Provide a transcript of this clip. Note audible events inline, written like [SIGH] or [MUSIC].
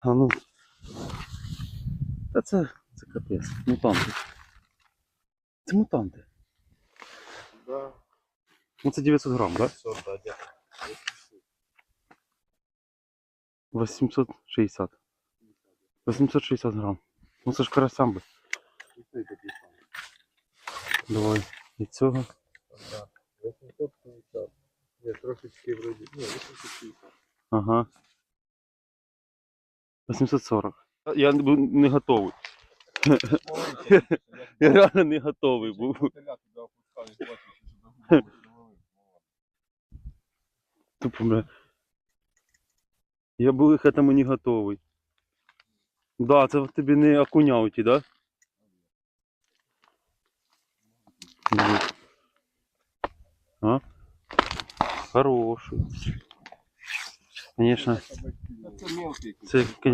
А ну. Та це, це капець. Мутанти. Це мутанти. Да, Ну це 900 грам, так? 500, да, дякую. 860. 860 грам. Ну це ж карасям би. Давай. І цього. Да. 850. Ні, трошечки вроді. Ні, 850. Ага. 840. Я був не готовий. [LAUGHS] Я реально не готовий був. [LAUGHS] Тупо, бля. Я був к этому не готовий. Да, це тобі не окуняуті, да? А? Хороший. Конечно, це, конечно,